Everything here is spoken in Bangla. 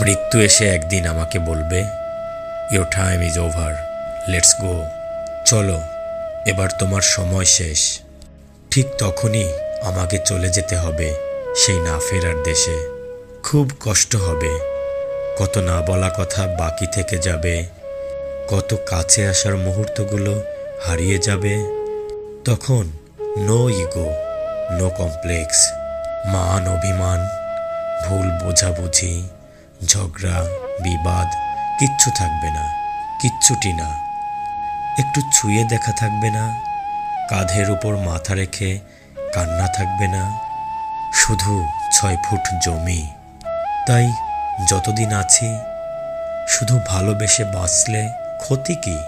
মৃত্যু এসে একদিন আমাকে বলবে your time is over let's go চলো, এবার তোমার সময় শেষ। ঠিক তখনই আমাকে চলে যেতে হবে সেই না ফেরার দেশে। খুব কষ্ট হবে। কত না বলা কথা বাকি থেকে যাবে। কত কাছে আসার মুহূর্তগুলো হারিয়ে যাবে। তখন নো ইগো নো কমপ্লেক্স মান অভিমান, ভুল বোঝাবুঝি ঝগড়া, বিবাদ, কিচ্ছু থাকবে না, কিচ্ছুটি না। একটু ছুঁয়ে দেখা থাকবে না, কাঁধের উপর মাথা রেখে কান্না থাকবে না, শুধু ছয় ফুট জমি। তাই যতদিন আছি, শুধু ভালোবেসে বাঁচলে ক্ষতি কী?